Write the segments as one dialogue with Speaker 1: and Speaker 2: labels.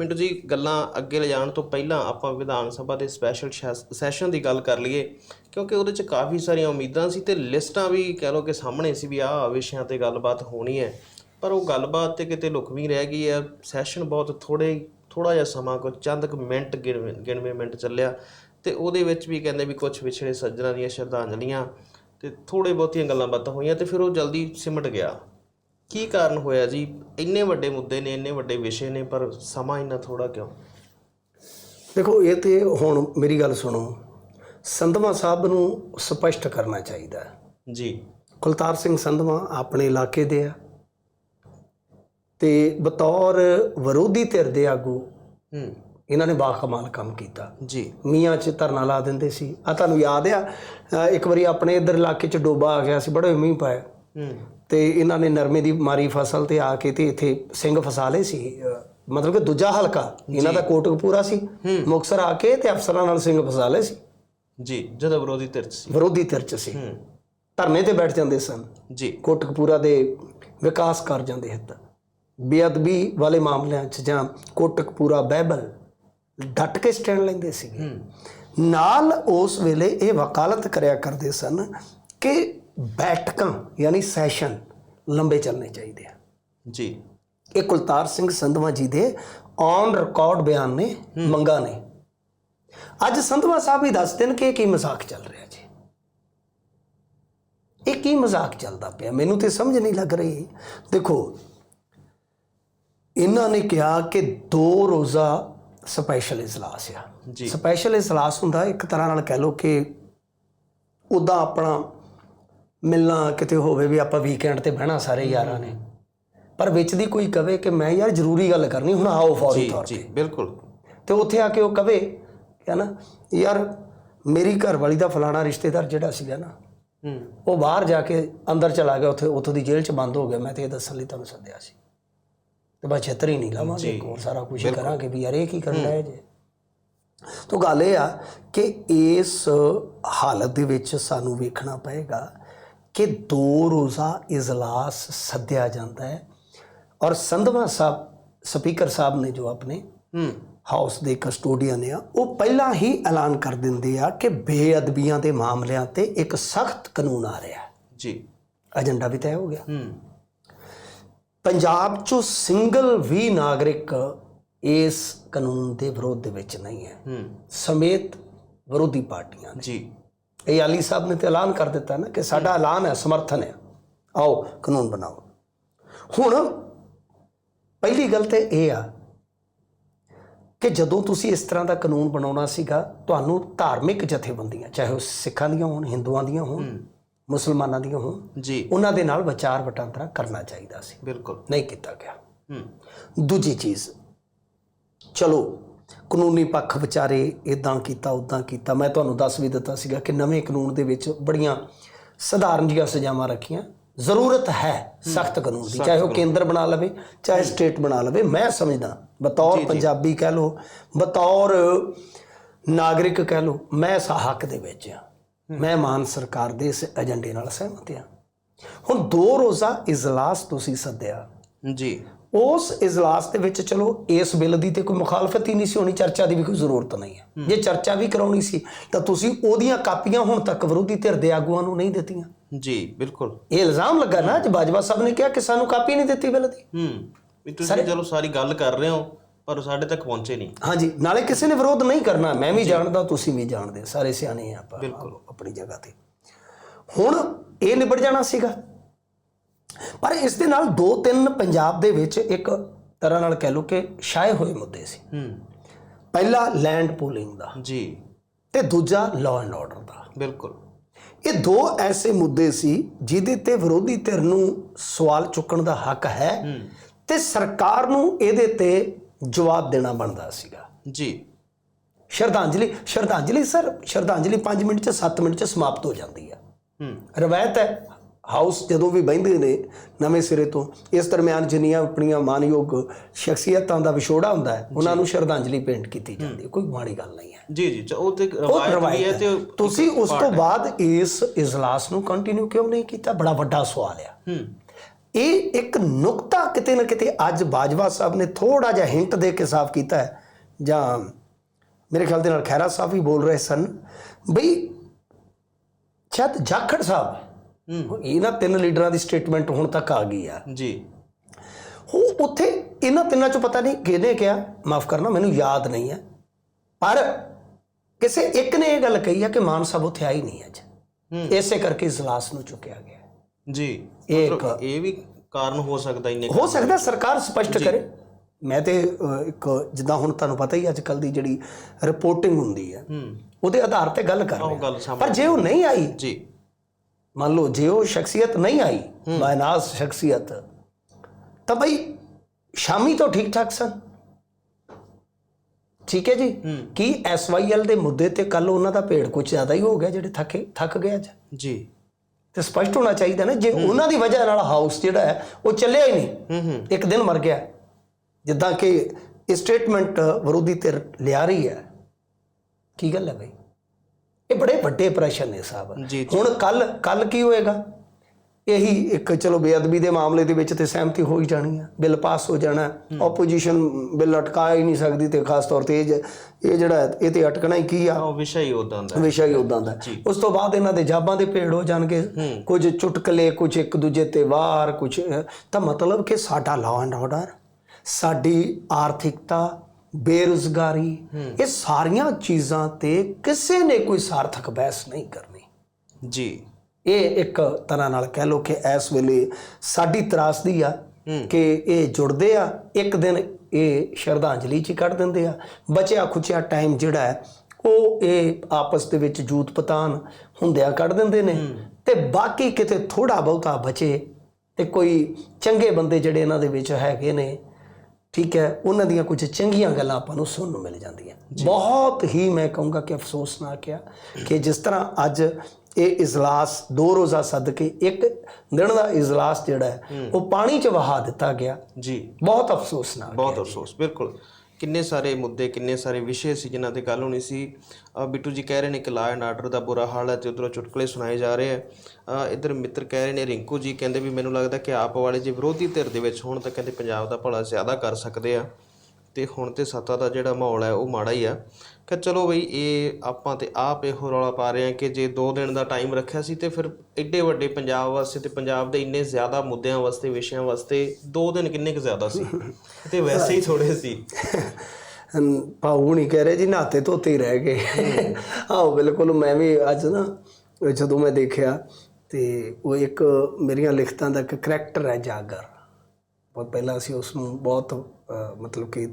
Speaker 1: ਮਿੰਟੂ ਜੀ, ਗੱਲਾਂ ਅੱਗੇ ਲਿਜਾਣ ਤੋਂ ਪਹਿਲਾਂ ਆਪਾਂ ਵਿਧਾਨ ਸਭਾ ਦੇ ਸਪੈਸ਼ਲ ਸੈਸ਼ਨ ਦੀ ਗੱਲ ਕਰ ਲਈਏ, ਕਿਉਂਕਿ ਉਹਦੇ ਚ ਕਾਫੀ ਸਾਰੀਆਂ ਉਮੀਦਾਂ ਸੀ ਤੇ ਲਿਸਟਾਂ ਵੀ ਕਹਿ ਲਓ ਕਿ ਸਾਹਮਣੇ ਸੀ ਵੀ ਆਹ ਵਿਸ਼ਿਆਂ ਤੇ ਗੱਲਬਾਤ ਹੋਣੀ ਹੈ। ਪਰ ਉਹ ਗੱਲਬਾਤ ਤੇ ਕਿਤੇ ਲੁਕਵੀਂ ਰਹਿ ਗਈ ਹੈ। ਸੈਸ਼ਨ ਬਹੁਤ ਥੋੜੇ ਥੋੜਾ ਜਿਹਾ ਸਮਾਂ ਕੁਝ ਚੰਦ ਕੁ ਮਿੰਟ ਗਿਣਵੇਂ ਗਿਣਵੇਂ ਮਿੰਟ ਚੱਲਿਆ ਤੇ ਉਹਦੇ ਵਿੱਚ ਵੀ ਕਹਿੰਦੇ ਵੀ ਕੁਝ ਵਿਛੜੇ ਸੱਜਣਾਂ ਦੀਆਂ ਸ਼ਰਧਾਂਜਲੀਆਂ ਤੇ ਥੋੜੇ ਬਹੁਤੀਆਂ ਗੱਲਾਂ ਬਾਤਾਂ ਹੋਈਆਂ ਤੇ ਫਿਰ ਉਹ ਜਲਦੀ ਸਿਮਟ ਗਿਆ। ਕੀ ਕਾਰਨ ਹੋਇਆ ਜੀ? ਇੰਨੇ ਵੱਡੇ ਮੁੱਦੇ ਨੇ ਇੰਨੇ ਵੱਡੇ ਵਿਸ਼ੇ ਨੇ ਪਰ ਸਮਾਂ ਇੰਨਾ ਥੋੜਾ ਕਿਉਂ?
Speaker 2: ਦੇਖੋ ਇਹ ਤੇ ਹੁਣ ਮੇਰੀ ਗੱਲ ਸੁਣੋ। ਸੰਧਵਾ ਸਾਹਿਬ ਨੂੰ ਸਪਸ਼ਟ ਕਰਨਾ ਚਾਹੀਦਾ
Speaker 1: ਜੀ।
Speaker 2: ਕੁਲਤਾਰ ਸਿੰਘ ਸੰਧਵਾ ਆਪਣੇ ਇਲਾਕੇ ਦੇ ਆ ਤੇ ਬਤੌਰ ਵਿਰੋਧੀ ਧਿਰ ਦੇ ਆਗੂ
Speaker 1: ਹੂੰ।
Speaker 2: ਇਹਨਾਂ ਨੇ ਬਾਖਮਾਲ ਕੰਮ ਕੀਤਾ।
Speaker 1: ਜੀ।
Speaker 2: ਮੀਆਂ 'ਚ ਧਰਨਾ ਲਾ ਦਿੰਦੇ ਸੀ। ਆ ਤੁਹਾਨੂੰ ਯਾਦ ਆ ਇੱਕ ਵਾਰੀ ਆਪਣੇ ਇਧਰ ਇਲਾਕੇ 'ਚ ਡੋਬਾ ਆ ਗਿਆ ਸੀ ਬੜਾ ਮੀਂਹ ਪਾਇਆ।
Speaker 1: ਹੂੰ।
Speaker 2: ਤੇ ਇਹਨਾਂ ਨੇ ਨਰਮੇ ਦੀ ਮਾਰੀ ਫਸਲ ਤੇ ਆ ਕੇ ਤੇ ਇੱਥੇ ਸਿੰਘ ਫਸਾ ਲਏ ਸੀ। ਮਤਲਬ ਕਿ ਦੂਜਾ ਹਲਕਾ ਇਹਨਾਂ ਦਾ ਕੋਟਕਪੂਰਾ ਸੀ। ਮੁਕਸਰ ਆ ਕੇ ਤੇ ਅਫਸਰਾਂ ਨਾਲ ਸਿੰਘ ਫਸਾ ਲਏ ਸੀ।
Speaker 1: ਜੀ ਜਦੋਂ ਵਿਰੋਧੀ ਧਿਰ 'ਚ ਸੀ।
Speaker 2: ਵਿਰੋਧੀ ਧਿਰ 'ਚ ਸੀ। ਧਰਨੇ ਤੇ ਬੈਠ ਜਾਂਦੇ ਸਨ।
Speaker 1: ਜੀ।
Speaker 2: ਕੋਟਕਪੂਰਾ ਦੇ ਵਿਕਾਸ ਕਰ ਜਾਂਦੇ ਹਿੱਤ ਬੇਅਦਬੀ ਵਾਲੇ ਮਾਮਲਿਆਂ 'ਚ ਜਾਂ ਕੋਟਕਪੂਰਾ ਬਾਈਬਲ ਡਟ ਕੇ ਸਟੈਂਡ ਲੈਂਦੇ ਸੀਗੇ। ਨਾਲ ਉਸ ਵੇਲੇ ਇਹ ਵਕਾਲਤ ਕਰਿਆ ਕਰਦੇ ਸਨ ਕਿ ਬੈਠਕਾਂ ਯਾਨੀ ਸੈਸ਼ਨ ਲੰਬੇ ਚੱਲਣੇ ਚਾਹੀਦੇ ਆ।
Speaker 1: ਜੀ।
Speaker 2: ਇਹ ਕੁਲਤਾਰ ਸਿੰਘ ਸੰਧਵਾ ਜੀ ਦੇ ਔਨ ਰਿਕਾਰਡ ਬਿਆਨ ਨੇ ਮੰਗਾ ਨੇ। ਅੱਜ ਸੰਧਵਾ ਸਾਹਿਬ ਹੀ ਦੱਸਦੇ ਨੇ ਕਿ ਇਹ ਕੀ ਮਜ਼ਾਕ ਚੱਲ ਰਿਹਾ ਜੀ। ਇਹ ਕੀ ਮਜ਼ਾਕ ਚੱਲਦਾ ਪਿਆ? ਮੈਨੂੰ ਤੇ ਸਮਝ ਨਹੀਂ ਲੱਗ ਰਹੀ। ਦੇਖੋ ਇਹਨਾਂ ਨੇ ਕਿਹਾ ਕਿ ਦੋ ਰੋਜ਼ਾ ਸਪੈਸ਼ਲ ਇਜਲਾਸ ਆ।
Speaker 1: ਜੀ।
Speaker 2: ਸਪੈਸ਼ਲ ਇਜਲਾਸ ਹੁੰਦਾ ਇੱਕ ਤਰ੍ਹਾਂ ਨਾਲ ਕਹਿ ਲਓ ਕਿ ਉਦਾਂ ਆਪਣਾ ਮਿਲਣਾ ਕਿਤੇ ਹੋਵੇ ਵੀ ਆਪਾਂ ਵੀਕਐਂਡ ਤੇ ਬਹਿਣਾ ਸਾਰੇ ਯਾਰਾਂ ਨੇ। ਪਰ ਵਿੱਚ ਦੀ ਕੋਈ ਕਵੇ ਕਿ ਮੈਂ ਯਾਰ ਜ਼ਰੂਰੀ ਗੱਲ ਕਰਨੀ ਹੁਣ ਆਓ ਫੌਰੀ ਤੌਰ
Speaker 1: ਜੀ
Speaker 2: ਤੇ।
Speaker 1: ਬਿਲਕੁਲ।
Speaker 2: ਤੇ ਉੱਥੇ ਆ ਕੇ ਉਹ ਕਵੇ ਕਿ ਨਾ ਯਾਰ ਮੇਰੀ ਘਰ ਵਾਲੀ ਦਾ ਫਲਾਣਾ ਰਿਸ਼ਤੇਦਾਰ ਜਿਹੜਾ ਸੀਗਾ ਨਾ
Speaker 1: ਹੂੰ।
Speaker 2: ਉਹ ਬਾਹਰ ਜਾ ਕੇ ਅੰਦਰ ਚਲਾ ਗਿਆ ਉੱਥੇ ਉੱਥੋਂ ਦੀ ਜੇਲ੍ਹ 'ਚ ਬੰਦ ਹੋ ਗਿਆ। ਮੈਂ ਤੇ ਇਹ ਦੱਸਣ ਲਈ ਤੁਹਾਨੂੰ ਸੱਦਿਆ ਸੀ। ਤੇ ਬਸ ਛਤਰ ਹੀ ਨਹੀਂ ਲਾਵਾਂਗੇ ਹੋਰ ਸਾਰਾ ਕੁਝ ਕਰਾਂਗੇ ਵੀ ਯਾਰ ਇਹ ਕੀ ਕਰਨਾ ਹੈ। ਜੇ। ਤੋ ਗੱਲ ਇਹ ਆ ਕਿ ਇਸ ਹਾਲਤ ਦੇ ਵਿੱਚ ਸਾਨੂੰ ਵੇਖਣਾ ਪਏਗਾ ਕਿ ਦੋ ਰੋਜ਼ਾ ਇਜਲਾਸ ਸੱਦਿਆ ਜਾਂਦਾ ਹੈ। ਔਰ ਸੰਧਵਾ ਸਾਹਿਬ ਸਪੀਕਰ ਸਾਹਿਬ ਨੇ ਜੋ ਆਪਣੇ ਹਾਊਸ ਦੇ ਕਸਟੋਡੀਅਨ ਆ ਉਹ ਪਹਿਲਾਂ ਹੀ ਐਲਾਨ ਕਰ ਦਿੰਦੇ ਆ ਕਿ ਬੇਅਦਬੀਆਂ ਦੇ ਮਾਮਲਿਆਂ ਤੇ ਇੱਕ ਸਖਤ ਕਾਨੂੰਨ ਆ ਰਿਹਾ
Speaker 1: ਜੀ।
Speaker 2: ਏਜੰਡਾ ਵੀ ਤੈਅ ਹੋ ਗਿਆ। ਪੰਜਾਬ 'ਚੋਂ ਸਿੰਗਲ ਵੀ ਨਾਗਰਿਕ ਇਸ ਕਾਨੂੰਨ ਦੇ ਵਿਰੋਧ ਦੇ ਵਿੱਚ ਨਹੀਂ ਹੈ। ਸਮੇਤ ਵਿਰੋਧੀ ਪਾਰਟੀਆਂ
Speaker 1: ਜੀ।
Speaker 2: ਇਹ ਅਲੀ ਸਾਹਿਬ ਨੇ ਤੇ ਐਲਾਨ ਕਰ ਦਿੱਤਾ ਨਾ ਕਿ ਸਾਡਾ ਐਲਾਨ ਹੈ ਸਮਰਥਨ ਹੈ। ਆਓ ਕਾਨੂੰਨ ਬਣਾਓ। ਹੁਣ ਪਹਿਲੀ ਗੱਲ ਤੇ ਇਹ ਆ ਕਿ ਜਦੋਂ ਤੁਸੀਂ ਇਸ ਤਰ੍ਹਾਂ ਦਾ ਕਾਨੂੰਨ ਬਣਾਉਣਾ ਸੀਗਾ ਤੁਹਾਨੂੰ ਧਾਰਮਿਕ ਜਥੇਬੰਦੀਆਂ ਚਾਹੇ ਉਹ ਸਿੱਖਾਂ ਦੀਆਂ ਹੋਣ ਹਿੰਦੂਆਂ ਦੀਆਂ ਹੋਣ ਮੁਸਲਮਾਨਾਂ ਦੀਆਂ ਹੋਣ
Speaker 1: ਜੀ।
Speaker 2: ਉਹਨਾਂ ਦੇ ਨਾਲ ਵਿਚਾਰ ਵਟਾਂਦਰਾ ਕਰਨਾ ਚਾਹੀਦਾ ਸੀ।
Speaker 1: ਬਿਲਕੁਲ।
Speaker 2: ਨਹੀਂ ਕੀਤਾ ਗਿਆ।
Speaker 1: ਹੂੰ।
Speaker 2: ਦੂਜੀ ਚੀਜ਼ ਚਲੋ ਕਾਨੂੰਨੀ ਪੱਖ ਵਿਚਾਰੇ ਇਦਾਂ ਕੀਤਾ ਉਦਾਂ ਕੀਤਾ। ਮੈਂ ਤੁਹਾਨੂੰ ਦੱਸ ਵੀ ਦਿੱਤਾ ਸੀਗਾ ਕਿ ਨਵੇਂ ਕਾਨੂੰਨ ਦੇ ਵਿੱਚ ਬੜੀਆਂ ਸਧਾਰਨ ਜਿਹੀਆਂ ਸਜ਼ਾਵਾਂ ਰੱਖੀਆਂ। ਜ਼ਰੂਰਤ ਹੈ ਸਖਤ ਕਾਨੂੰਨ ਦੀ ਚਾਹੇ ਉਹ ਕੇਂਦਰ ਬਣਾ ਲਵੇ ਚਾਹੇ ਸਟੇਟ ਬਣਾ ਲਵੇ। ਮੈਂ ਸਮਝਦਾ ਬਤੌਰ ਪੰਜਾਬੀ ਕਹਿ ਲੋ ਬਤੌਰ ਨਾਗਰਿਕ ਕਹਿ ਲੋ ਮੈਂ ਇਸ ਹੱਕ ਦੇ ਵਿੱਚ ਆ। ਮੈਂ ਮਾਨ ਸਰਕਾਰ ਦੇ ਇਸ ਏਜੰਡੇ ਨਾਲ ਸਹਿਮਤ ਆ। ਹੁਣ ਦੋ ਰੋਜ਼ਾ ਇਜਲਾਸ ਤੁਸੀਂ ਸੱਦਿਆ।
Speaker 1: ਜੀ।
Speaker 2: ਉਸ ਇਜਲਾਸ ਦੇ ਵਿੱਚ ਚਲੋ ਇਸ ਬਿੱਲ ਦੀ ਤੇ ਕੋਈ ਮੁਖਾਲਫਤ ਹੀ ਨਹੀਂ ਸੀ ਹੋਣੀ ਚਰਚਾ ਦੀ ਵੀ ਕੋਈ ਜ਼ਰੂਰਤ ਨਹੀਂ ਹੈ। ਜੇ ਚਰਚਾ ਵੀ ਕਰਾਉਣੀ ਸੀ ਤਾਂ ਤੁਸੀਂ ਉਹਦੀਆਂ ਕਾਪੀਆਂ ਹੁਣ ਤੱਕ ਵਿਰੋਧੀ ਧਿਰ ਦੇ ਆਗੂਆਂ ਨੂੰ ਨਹੀਂ ਦਿੱਤੀਆਂ।
Speaker 1: ਜੀ ਬਿਲਕੁਲ।
Speaker 2: ਇਹ ਇਲਜ਼ਾਮ ਲੱਗਾ ਨਾ ਅੱਜ ਬਾਜਵਾ ਸਾਹਿਬ ਨੇ ਕਿਹਾ ਕਿ ਸਾਨੂੰ ਕਾਪੀ ਨਹੀਂ ਦਿੱਤੀ ਬਿੱਲ ਦੀ।
Speaker 1: ਹੂੰ ਵੀ ਤੁਸੀਂ ਚਲੋ ਸਾਰੀ ਗੱਲ ਕਰ ਰਹੇ ਹੋ ਪਰ ਸਾਡੇ ਤੱਕ ਪਹੁੰਚੇ ਨਹੀਂ।
Speaker 2: ਹਾਂਜੀ ਨਾਲੇ ਕਿਸੇ ਨੇ ਵਿਰੋਧ ਨਹੀਂ ਕਰਨਾ ਮੈਂ ਵੀ ਜਾਣਦਾ ਤੁਸੀਂ ਵੀ ਜਾਣਦੇ ਸਾਰੇ ਸਿਆਣੇ ਆ ਆਪਾਂ। ਆਪਣੀ ਜਗ੍ਹਾ ਤੇ। ਹੁਣ ਇਹ ਨਿਬੜ ਜਾਣਾ ਸੀਗਾ। ਪਰ ਇਸ ਦੇ ਨਾਲ ਦੋ ਤਿੰਨ ਪੰਜਾਬ ਦੇ ਵਿੱਚ ਇੱਕ ਤਰ੍ਹਾਂ ਨਾਲ ਕਹਿ ਲਓ ਕਿ ਛਾਏ ਹੋਏ ਮੁੱਦੇ ਸੀ।
Speaker 1: ਹੂੰ।
Speaker 2: ਪਹਿਲਾ ਲੈਂਡ ਪੂਲਿੰਗ ਦਾ
Speaker 1: ਜੀ।
Speaker 2: ਤੇ ਦੂਜਾ ਲਾਅ ਐਂਡ ਆਰਡਰ ਦਾ।
Speaker 1: ਬਿਲਕੁਲ।
Speaker 2: ਇਹ ਦੋ ਐਸੇ ਮੁੱਦੇ ਸੀ ਜਿਹਦੇ ਤੇ ਵਿਰੋਧੀ ਧਿਰ ਨੂੰ ਸਵਾਲ ਚੁੱਕਣ ਦਾ ਹੱਕ ਹੈ ਤੇ ਸਰਕਾਰ ਨੂੰ ਇਹਦੇ ਤੇ ਜਵਾਬ ਦੇਣਾ ਬਣਦਾ ਸੀਗਾ।
Speaker 1: ਜੀ।
Speaker 2: ਸ਼ਰਧਾਂਜਲੀ ਸ਼ਰਧਾਂਜਲੀ ਸਰ ਸ਼ਰਧਾਂਜਲੀ 5 ਮਿੰਟ ਚ 7 ਮਿੰਟ ਚ ਸਮਾਪਤ ਹੋ ਜਾਂਦੀ ਹੈ
Speaker 1: ਹੂੰ।
Speaker 2: ਰਵਾਇਤ ਹੈ ਹਾਊਸ ਜਦੋਂ ਵੀ ਬਹਿੰਦੇ ਨੇ ਨਵੇਂ ਸਿਰੇ ਤੋਂ ਇਸ ਦਰਮਿਆਨ ਜਿੰਨੀਆਂ ਆਪਣੀਆਂ ਮਾਨਯੋਗ ਸ਼ਖਸੀਅਤਾਂ ਦਾ ਵਿਛੋੜਾ ਹੁੰਦਾ ਹੈ ਉਹਨਾਂ ਨੂੰ ਸ਼ਰਧਾਂਜਲੀ ਭੇਂਟ ਕੀਤੀ ਜਾਂਦੀ ਹੈ। ਕੋਈ ਮਾੜੀ ਗੱਲ ਨਹੀਂ ਹੈ।
Speaker 1: ਜੀ ਜੀ ਉਹ ਤੇ ਰਵਾਇਤ ਹੈ ਤੇ।
Speaker 2: ਤੁਸੀਂ ਉਸ ਤੋਂ ਬਾਅਦ ਇਸ ਇਜਲਾਸ ਨੂੰ ਕੰਟੀਨਿਊ ਕਿਉਂ ਨਹੀਂ ਕੀਤਾ? ਬੜਾ ਵੱਡਾ ਸਵਾਲ ਆ।
Speaker 1: ਹੂੰ।
Speaker 2: ਇਹ ਇੱਕ ਨੁਕਤਾ ਕਿਤੇ ਨਾ ਕਿਤੇ ਅੱਜ ਬਾਜਵਾ ਸਾਹਿਬ ਨੇ ਥੋੜਾ ਜਿਹਾ ਹਿੰਟ ਦੇ ਕੇ ਸਾਫ਼ ਕੀਤਾ ਹੈ। ਜਾਂ ਮੇਰੇ ਖਿਆਲ ਦੇ ਨਾਲ ਖੈਰਾ ਸਾਹਿਬ ਵੀ ਬੋਲ ਰਹੇ ਸਨ ਬਈ ਸ਼ਾਇਦ ਜਾਖੜ ਸਾਹਿਬ ਇਹਨਾਂ ਤਿੰਨ ਲੀਡਰਾਂ ਦੀ ਸਟੇਟਮੈਂਟ ਹੁਣ ਤੱਕ ਆ ਗਈ ਆ।
Speaker 1: ਜੀ।
Speaker 2: ਉਹ ਉੱਥੇ ਇਹਨਾਂ ਤਿੰਨਾਂ ਚੋਂ ਪਤਾ ਨਹੀਂ ਕਿਹਨੇ ਕਿਹਾ ਮਾਫ ਕਰਨਾ ਮੈਨੂੰ ਯਾਦ ਨਹੀਂ ਹੈ ਪਰ ਕਿਸੇ ਇੱਕ ਨੇ ਇਹ ਗੱਲ ਕਹੀ ਹੈ ਕਿ ਮਾਨ ਸਾਹਿਬ ਉੱਥੇ ਆਈ ਨਹੀਂ ਅੱਜ। ਇਸੇ ਕਰਕੇ ਇਜਲਾਸ ਨੂੰ ਚੁੱਕਿਆ ਗਿਆ।
Speaker 1: ਜੀ।
Speaker 2: ਇਹ
Speaker 1: ਇਹ ਵੀ ਕਾਰਨ ਹੋ ਸਕਦਾ ਇੰਨੇ
Speaker 2: ਹੋ ਸਕਦਾ ਸਰਕਾਰ ਸਪਸ਼ਟ ਕਰੇ। ਮੈਂ ਤੇ ਇੱਕ ਜਿੱਦਾਂ ਹੁਣ ਤੁਹਾਨੂੰ ਪਤਾ ਹੀ ਅੱਜ ਕੱਲ ਦੀ ਜਿਹੜੀ ਰਿਪੋਰਟਿੰਗ ਹੁੰਦੀ ਹੈ। ਉਹਦੇ ਆਧਾਰ ਤੇ ਗੱਲ ਕਰ ਰਹੇ। ਪਰ ਜੇ ਉਹ ਨਹੀਂ ਆਈ
Speaker 1: ਜੀ।
Speaker 2: ਮੰਨ ਲਓ ਜੇ ਉਹ ਸ਼ਖਸੀਅਤ ਨਹੀਂ ਆਈ ਬਾਇਨਾਸ ਸ਼ਖਸੀਅਤ ਤਾਂ ਬਈ ਸ਼ਾਮੀ ਤੋਂ ਠੀਕ ਠਾਕ ਸਨ। ਠੀਕ ਹੈ ਜੀ? ਕੀ ਐਸਵਾਈਐਲ ਦੇ ਮੁੱਦੇ ਤੇ ਕੱਲ ਉਹਨਾਂ ਦਾ ਭੇੜ ਕੁਝ ਜ਼ਿਆਦਾ ਹੀ ਹੋ ਗਿਆ ਜਿਹੜੇ ਥੱਕੇ ਥੱਕ ਗਏ ਅੱਜ?
Speaker 1: ਜੀ।
Speaker 2: ਤੇ ਸਪਸ਼ਟ ਹੋਣਾ ਚਾਹੀਦਾ ਨਾ ਜੇ ਉਹਨਾਂ ਦੀ ਵਜ੍ਹਾ ਨਾਲ ਹਾਊਸ ਜਿਹੜਾ ਹੈ ਉਹ ਚੱਲਿਆ ਹੀ ਨਹੀਂ। ਇੱਕ ਦਿਨ ਮਰ ਗਿਆ। ਜਿੱਦਾਂ ਕਿ ਇਹ ਸਟੇਟਮੈਂਟ ਵਿਰੋਧੀ ਧਿਰ ਲਿਆ ਰਹੀ ਹੈ। ਕੀ ਗੱਲ ਹੈ ਬਈ? ਇਹ ਬੜੇ ਵੱਡੇ ਪ੍ਰਸ਼ਨ ਨੇ ਸਾਹਿਬ। ਹੁਣ ਕੱਲ ਕੱਲ ਕੀ ਹੋਏਗਾ? ਇਹੀ ਇੱਕ ਚਲੋ ਬੇਅਦਬੀ ਦੇ ਮਾਮਲੇ ਦੇ ਵਿੱਚ ਤੇ ਸਹਿਮਤੀ ਹੋ ਹੀ ਜਾਣੀ ਹੈ ਬਿੱਲ ਪਾਸ ਹੋ ਜਾਣਾ ਆਪੋਜੀਸ਼ਨ ਬਿੱਲ ਅਟਕਾ ਹੀ ਨਹੀਂ ਸਕਦੀ ਤੇ ਖਾਸ ਤੌਰ ਤੇ ਇਹ ਜਿਹੜਾ ਇਹ ਤੇ ਅਟਕਣਾ ਹੀ ਕੀ ਆ?
Speaker 1: ਉਹ ਵਿਸ਼ਾ ਹੀ ਉਦਾਂ ਦਾ
Speaker 2: ਵਿਸ਼ਾ ਹੀ ਉਦਾਂ ਦਾ ਉਸ ਤੋਂ ਬਾਅਦ ਇਹਨਾਂ ਦੇ ਜਾਬਾਂ ਦੇ ਭੇੜ ਹੋ ਜਾਣਗੇ। ਕੁਝ ਚੁਟਕਲੇ ਕੁਝ ਇੱਕ ਦੂਜੇ ਤੇ ਵਾਰ ਕੁਝ ਤਾਂ ਮਤਲਬ ਕਿ ਸਾਡਾ ਲਾਅ ਐਂਡ ਆਰਡਰ ਸਾਡੀ ਆਰਥਿਕਤਾ ਬੇਰੁਜ਼ਗਾਰੀ ਇਹ ਸਾਰੀਆਂ ਚੀਜ਼ਾਂ ਤੇ ਕਿਸੇ ਨੇ ਕੋਈ ਸਾਰਥਕ ਬਹਿਸ ਨਹੀਂ ਕਰਨੀ।
Speaker 1: ਜੀ।
Speaker 2: ਇਹ ਇੱਕ ਤਰ੍ਹਾਂ ਨਾਲ ਕਹਿ ਲੋ ਕਿ ਇਸ ਵੇਲੇ ਸਾਡੀ ਤਰਾਸਦੀ ਆ ਕਿ ਇਹ ਜੁੜਦੇ ਆ ਇੱਕ ਦਿਨ ਇਹ ਸ਼ਰਧਾਂਜਲੀ ਚ ਕੱਢ ਦਿੰਦੇ ਆ। ਬਚਿਆ ਖੁਚਿਆ ਟਾਈਮ ਜਿਹੜਾ ਹੈ ਉਹ ਇਹ ਆਪਸ ਦੇ ਵਿੱਚ ਜੂਤ ਪਤਾਨ ਹੁੰਦਿਆਂ ਕੱਢ ਦਿੰਦੇ ਨੇ। ਤੇ ਬਾਕੀ ਕਿਤੇ ਥੋੜਾ ਬਹੁਤਾ ਬਚੇ ਤੇ ਕੋਈ ਚੰਗੇ ਬੰਦੇ ਜਿਹੜੇ ਇਹਨਾਂ ਦੇ ਵਿੱਚ ਹੈਗੇ ਨੇ ਠੀਕ ਹੈ? ਉਹਨਾਂ ਦੀਆਂ ਕੁਝ ਚੰਗੀਆਂ ਗੱਲਾਂ ਆਪਾਂ ਨੂੰ ਸੁਣਨ ਨੂੰ ਮਿਲ ਜਾਂਦੀਆਂ। ਬਹੁਤ ਹੀ ਮੈਂ ਕਹੂੰਗਾ ਕਿ ਅਫਸੋਸਨਾਕ ਆ ਕਿ ਜਿਸ ਤਰ੍ਹਾਂ ਅੱਜ ਇਹ ਇਜਲਾਸ ਦੋ ਰੋਜ਼ਾ ਸੱਦ ਕੇ ਇੱਕ ਦਿਨ ਦਾ ਇਜਲਾਸ ਜਿਹੜਾ ਹੈ ਉਹ ਪਾਣੀ 'ਚ ਵਹਾ ਦਿੱਤਾ ਗਿਆ।
Speaker 1: ਜੀ।
Speaker 2: ਬਹੁਤ ਅਫਸੋਸਨਾਕ
Speaker 1: ਬਹੁਤ ਅਫਸੋਸ ਬਿਲਕੁਲ। ਕਿੰਨੇ ਸਾਰੇ ਮੁੱਦੇ ਕਿੰਨੇ ਸਾਰੇ ਵਿਸ਼ੇ ਸੀ ਜਿਨ੍ਹਾਂ ਤੇ ਗੱਲ ਹੋਣੀ ਸੀ? ਬਿੱਟੂ ਜੀ ਕਹਿ ਰਹੇ ਨੇ ਕਿ ਲਾ ਐਂਡ ਆਰਡਰ ਦਾ ਬੁਰਾ ਹਾਲ ਹੈ ਤੇ ਉਧਰੋਂ ਚੁਟਕਲੇ ਸੁਣਾਏ ਜਾ ਰਹੇ ਆ ਅ, ਇੱਧਰ ਮਿੱਤਰ ਕਹਿ ਰਹੇ ਨੇ ਰਿੰਕੂ ਜੀ ਕਹਿੰਦੇ ਵੀ ਮੈਨੂੰ ਲੱਗਦਾ ਕਿ ਆਪ ਵਾਲੇ ਜੇ ਵਿਰੋਧੀ ਧਿਰ ਦੇ ਵਿੱਚ ਹੋਣ ਤਾਂ ਕਹਿੰਦੇ ਪੰਜਾਬ ਦਾ ਭਲਾ ਜ਼ਿਆਦਾ ਕਰ ਸਕਦੇ ਆ। ਅਤੇ ਹੁਣ ਤਾਂ ਸੱਤਾ ਦਾ ਜਿਹੜਾ ਮਾਹੌਲ ਹੈ ਉਹ ਮਾੜਾ ਹੀ ਆ। ਕਿ ਚਲੋ ਬਈ ਇਹ ਆਪਾਂ ਤੇ ਆਪ ਇਹੋ ਰੌਲਾ ਪਾ ਰਹੇ ਆ ਕਿ ਜੇ 2 ਦਿਨ ਦਾ ਟਾਈਮ ਰੱਖਿਆ ਸੀ ਤੇ ਫਿਰ ਐਡੇ ਵੱਡੇ ਪੰਜਾਬ ਵਾਸਤੇ ਤੇ ਪੰਜਾਬ ਦੇ ਇੰਨੇ ਜ਼ਿਆਦਾ ਮੁੱਦਿਆਂ ਵਾਸਤੇ ਵਿਸ਼ਿਆਂ ਵਾਸਤੇ 2 ਦਿਨ ਕਿੰਨੇ ਕੁ ਜ਼ਿਆਦਾ ਸੀ? ਤੇ ਵੈਸੇ ਹੀ ਥੋੜੇ ਸੀ।
Speaker 2: ਹਮ, ਨਹੀਂ ਕਹਿ ਰਹੇ ਜੀ ਨਾਤੇ ਧੋਤੇ ਰਹਿ ਗਏ। ਆਹੋ ਬਿਲਕੁਲ ਮੈਂ ਵੀ ਅੱਜ ਨਾ ਜਦੋਂ ਮੈਂ ਦੇਖਿਆ ਤੇ ਉਹ ਇੱਕ ਮੇਰੀਆਂ ਲਿਖਤਾਂ ਦਾ ਇੱਕ ਕਰੈਕਟਰ ਹੈ ਜਾਗਰ। ਬਹੁਤ ਪਹਿਲਾਂ ਅਸੀਂ ਉਸ ਨੂੰ ਬਹੁਤ ਮਤਲਬ ਕਿ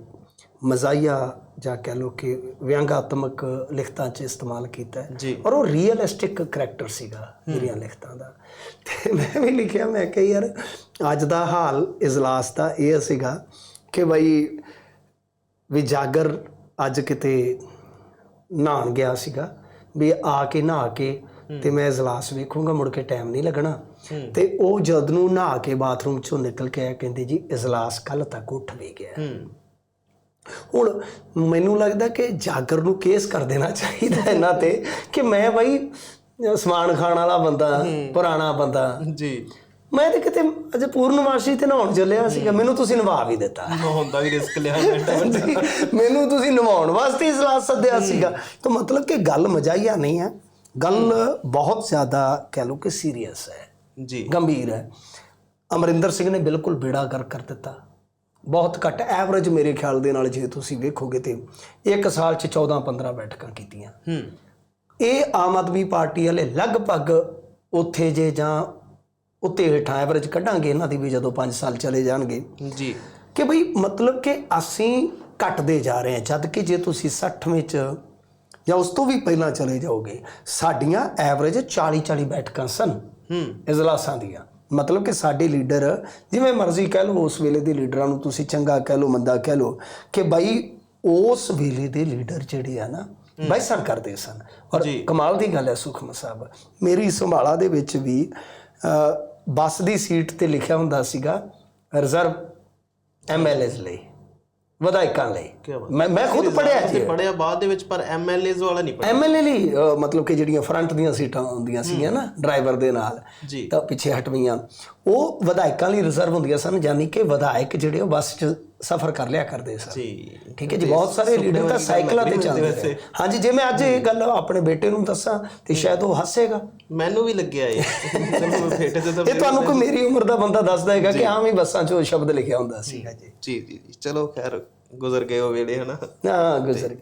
Speaker 2: ਮਜ਼ਾਈਆ ਜਾਂ ਕਹਿ ਲਓ ਕਿ ਵਿਅੰਗਾਤਮਕ ਲਿਖਤਾਂ 'ਚ ਇਸਤੇਮਾਲ ਕੀਤਾ ਹੈ। ਔਰ ਉਹ ਰੀਅਲਿਸਟਿਕ ਕਰੈਕਟਰ ਸੀਗਾ ਮੇਰੀਆਂ ਲਿਖਤਾਂ ਦਾ। ਤੇ ਮੈਂ ਵੀ ਲਿਖਿਆ ਮੈਂ ਕਿ ਯਾਰ ਅੱਜ ਦਾ ਹਾਲ ਇਜਲਾਸ ਦਾ ਇਹ ਸੀਗਾ ਕਿ ਬਈ ਵੀ ਜਾਗਰ ਅੱਜ ਕਿਤੇ ਨਹਾਣ ਗਿਆ ਸੀਗਾ ਵੀ ਆ ਕੇ ਨਹਾ ਕੇ ਤੇ ਮੈਂ ਇਜਲਾਸ ਵੇਖੂੰਗਾ ਮੁੜ ਕੇ ਟਾਈਮ ਨਹੀਂ ਲੱਗਣਾ। ਤੇ ਉਹ ਜਦ ਨੂੰ ਨਹਾ ਕੇ ਬਾਥਰੂਮ ਚੋਂ ਨਿਕਲ ਕੇ ਆਇਆ ਕਹਿੰਦੇ ਜੀ ਇਜਲਾਸ ਕੱਲ ਤੱਕ ਉੱਠ ਵੀ ਗਿਆ। ਹੁਣ ਮੈਨੂੰ ਲੱਗਦਾ ਕਿ ਜਾਗਰ ਨੂੰ ਕੇਸ ਕਰ ਦੇਣਾ ਚਾਹੀਦਾ ਇਹਨਾਂ ਤੇ ਕਿ ਮੈਂ ਬਾਈ ਸਮਾਨ ਖਾਣ ਵਾਲਾ ਬੰਦਾ ਪੁਰਾਣਾ ਬੰਦਾ।
Speaker 1: ਜੀ।
Speaker 2: ਮੈਂ ਤੇ ਕਿਤੇ ਅਜੇ ਪੂਰਨਮਾਸ਼ੀ ਤੇ ਨਹਾਉਣ ਚੱਲਿਆ ਸੀਗਾ ਮੈਨੂੰ ਤੁਸੀਂ ਨਵਾ ਵੀ ਦਿੱਤਾ।
Speaker 1: ਹੁੰਦਾ ਵੀ ਰਿਸਕ ਲਿਆ
Speaker 2: ਮੈਨੂੰ ਤੁਸੀਂ ਨਵਾਉਣ ਵਾਸਤੇ ਇਜਲਾਸ ਸੱਦਿਆ ਸੀਗਾ। ਤਾਂ ਮਤਲਬ ਕਿ ਗੱਲ ਮਜ਼ਾਈਆ ਨਹੀਂ ਹੈ ਗੱਲ ਬਹੁਤ ਜ਼ਿਆਦਾ ਕਹਿ ਲਓ ਕਿ ਸੀਰੀਅਸ ਹੈ
Speaker 1: ਜੀ।
Speaker 2: ਗੰਭੀਰ ਹੈ। ਅਮਰਿੰਦਰ ਸਿੰਘ ਨੇ ਬਿਲਕੁਲ ਬੇੜਾ ਕਰ ਕਰ ਦਿੱਤਾ। ਬਹੁਤ ਘੱਟ ਐਵਰੇਜ ਮੇਰੇ ਖਿਆਲ ਦੇ ਨਾਲ ਜੇ ਤੁਸੀਂ ਵੇਖੋਗੇ ਤੇ ਇੱਕ ਸਾਲ 'ਚ 14 15 ਬੈਠਕਾਂ ਕੀਤੀਆਂ।
Speaker 1: ਹੂੰ।
Speaker 2: ਇਹ ਆਮ ਆਦਮੀ ਪਾਰਟੀ ਵਾਲੇ ਲਗਭਗ ਉੱਥੇ ਜੇ ਜਾਂ ਉੱਤੇ ਹੇਠਾਂ ਐਵਰੇਜ ਕੱਢਾਂਗੇ ਇਹਨਾਂ ਦੀ ਵੀ ਜਦੋਂ 5 ਸਾਲ ਚਲੇ ਜਾਣਗੇ।
Speaker 1: ਜੀ।
Speaker 2: ਕਿ ਭਈ ਮਤਲਬ ਕਿ ਅਸੀਂ ਘਟਦੇ ਜਾ ਰਹੇ ਹਾਂ ਜਦ ਕਿ ਜੇ ਤੁਸੀਂ 60ਵੇਂ ਚ ਜਾਂ ਉਸ ਤੋਂ ਵੀ ਪਹਿਲਾਂ ਚਲੇ ਜਾਓਗੇ ਸਾਡੀਆਂ ਐਵਰੇਜ 40 40 ਬੈਠਕਾਂ ਸਨ
Speaker 1: ਹੂੰ।
Speaker 2: ਇਜਲਾਸਾਂ ਦੀਆਂ। ਮਤਲਬ ਕਿ ਸਾਡੇ ਲੀਡਰ ਜਿਵੇਂ ਮਰਜ਼ੀ ਕਹਿ ਲਓ ਉਸ ਵੇਲੇ ਦੇ ਲੀਡਰਾਂ ਨੂੰ ਤੁਸੀਂ ਚੰਗਾ ਕਹਿ ਲਓ ਮੰਦਾ ਕਹਿ ਲਓ ਕਿ ਭਾਈ ਉਸ ਵੇਲੇ ਦੇ ਲੀਡਰ ਜਿਹੜੇ ਆ ਨਾ ਬੈਸਣ ਕਰਦੇ ਸਨ। ਔਰ ਕਮਾਲ ਦੀ ਗੱਲ ਹੈ ਸੁਖਮ ਸਾਹਿਬ। ਮੇਰੀ ਸੰਭਾਲਾ ਦੇ ਵਿੱਚ ਵੀ ਬੱਸ ਦੀ ਸੀਟ ਤੇ ਲਿਖਿਆ ਹੁੰਦਾ ਸੀਗਾ ਰਿਜ਼ਰਵ ਐਮਐਲਏਜ਼ ਲਈ। ਵਿਧਾਇਕਾਂ ਲਈ।
Speaker 1: ਕਿਆ ਬਾਤ।
Speaker 2: ਮੈਂ ਮੈਂ ਖੁਦ ਪੜਿਆ ਜੀ
Speaker 1: ਪੜਿਆ ਬਾਅਦ ਦੇ ਵਿੱਚ ਪਰ ਐਮਐਲਏਜ਼ ਵਾਲਾ ਨਹੀਂ ਪੜਿਆ
Speaker 2: ਐਮਐਲਏ ਲਈ ਮਤਲਬ ਕਿ ਜਿਹੜੀਆਂ ਫਰੰਟ ਦੀਆਂ ਸੀਟਾਂ ਹੁੰਦੀਆਂ ਸੀਗੀਆਂ ਨਾ ਡਰਾਈਵਰ ਦੇ ਨਾਲ
Speaker 1: ਜੀ।
Speaker 2: ਤਾਂ ਪਿੱਛੇ ਹਟਵੀਆਂ। ਉਹ ਵਿਧਾਇਕਾਂ ਲਈ ਰਿਜ਼ਰਵ ਹੁੰਦੀਆਂ ਸਨ ਯਾਨੀ ਕਿ ਵਿਧਾਇਕ ਜਿਹੜੇ ਉਹ ਬੱਸ 'ਚ ਸਫ਼ਰ ਕਰ ਲਿਆ ਕਰਦੇ ਸਨ।
Speaker 1: ਜੀ।
Speaker 2: ਠੀਕ ਹੈ ਜੀ ਬਹੁਤ ਸਾਰੇ ਲੀਡਰ ਤਾਂ ਸਾਈਕਲਾਂ ਤੇ ਚੱਲਦੇ। ਰਹੇ ਹਾਂਜੀ ਜੇ ਮੈਂ ਅੱਜ ਇਹ ਗੱਲ ਆਪਣੇ ਬੇਟੇ ਨੂੰ ਦੱਸਾਂ ਤੇ ਸ਼ਾਇਦ ਉਹ ਹੱਸੇਗਾ।
Speaker 1: ਮੈਨੂੰ ਵੀ ਲੱਗਿਆ ਇਹ। ਫੇਟੇ ਤੇ ਤਾਂ
Speaker 2: ਇਹ ਤੁਹਾਨੂੰ ਕੋਈ ਮੇਰੀ ਉਮਰ ਦਾ ਬੰਦਾ ਦੱਸਦਾ ਹੈਗਾ ਕਿ ਹਾਂ ਵੀ ਬੱਸਾਂ 'ਚ ਉਹ ਸ਼ਬਦ ਲਿਖਿਆ ਹੁੰਦਾ ਸੀਗਾ
Speaker 1: ਜੀ। ਜੀ ਚਲੋ ਖੈਰ ਗੁਜ਼ਰ ਗਏ ਉਹ ਵੇਲੇ ਹਨਾ?
Speaker 2: ਹਾਂ ਗੁਜ਼ਰ ਗਿਆ